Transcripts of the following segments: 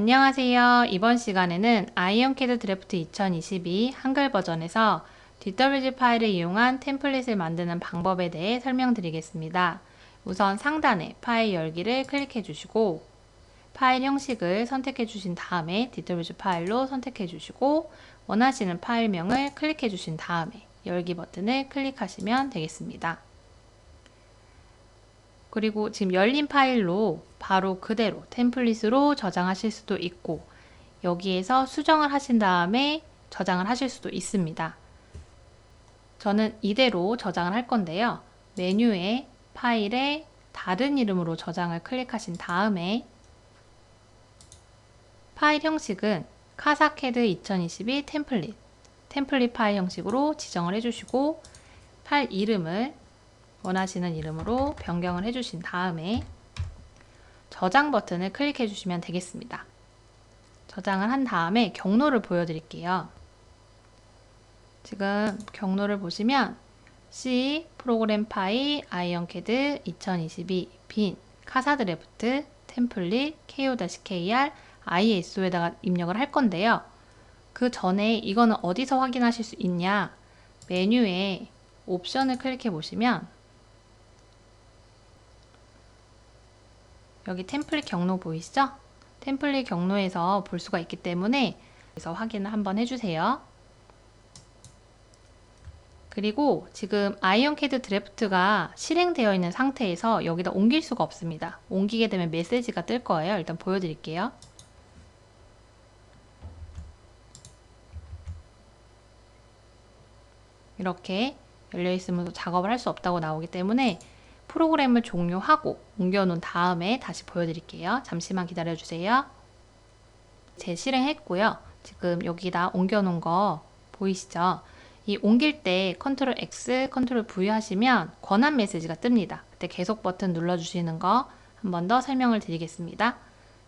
안녕하세요. 이번 시간에는 아이언캐드 드래프트 2022 한글 버전에서 DWG 파일을 이용한 템플릿을 만드는 방법에 대해 설명드리겠습니다. 우선 상단에 파일 열기를 클릭해 주시고 파일 형식을 선택해 주신 다음에 DWG 파일로 선택해 주시고 원하시는 파일명을 클릭해 주신 다음에 열기 버튼을 클릭하시면 되겠습니다. 그리고 지금 열린 파일로 바로 그대로 템플릿으로 저장하실 수도 있고 여기에서 수정을 하신 다음에 저장을 하실 수도 있습니다. 저는 이대로 저장을 할 건데요. 메뉴에 파일에 다른 이름으로 저장을 클릭하신 다음에 파일 형식은 카사캐드 2022 템플릿 템플릿 파일 형식으로 지정을 해주시고 파일 이름을 원하시는 이름으로 변경을 해주신 다음에 저장 버튼을 클릭해 주시면 되겠습니다. 저장을 한 다음에 경로를 보여드릴게요. 지금 경로를 보시면 C 프로그램 파일 아이언캐드 2022 빈 카사 드래프트 템플릿 ko-kr ISO에다가 입력을 할 건데요. 그 전에 이거는 어디서 확인하실 수 있냐? 메뉴에 옵션을 클릭해 보시면 여기 템플릿 경로 보이시죠? 템플릿 경로에서 볼 수가 있기 때문에 그래서 확인을 한번 해주세요. 그리고 지금 아이언캐드 드래프트가 실행되어 있는 상태에서 여기다 옮길 수가 없습니다. 옮기게 되면 메시지가 뜰 거예요. 일단 보여드릴게요. 이렇게 열려 있으면 작업을 할 수 없다고 나오기 때문에 프로그램을 종료하고 옮겨놓은 다음에 다시 보여드릴게요. 잠시만 기다려주세요. 재실행했고요. 지금 여기다 옮겨놓은 거 보이시죠? 이 옮길 때 컨트롤 X, 컨트롤 V 하시면 권한 메시지가 뜹니다. 그때 계속 버튼 눌러주시는 거 한 번 더 설명을 드리겠습니다.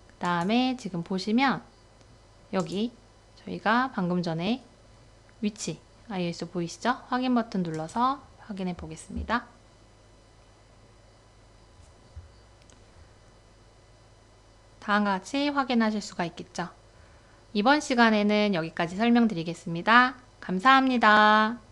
그 다음에 지금 보시면 여기 저희가 방금 전에 위치 iOS 보이시죠? 확인 버튼 눌러서 확인해 보겠습니다. 다음과 같이 확인하실 수가 있겠죠. 이번 시간에는 여기까지 설명드리겠습니다. 감사합니다.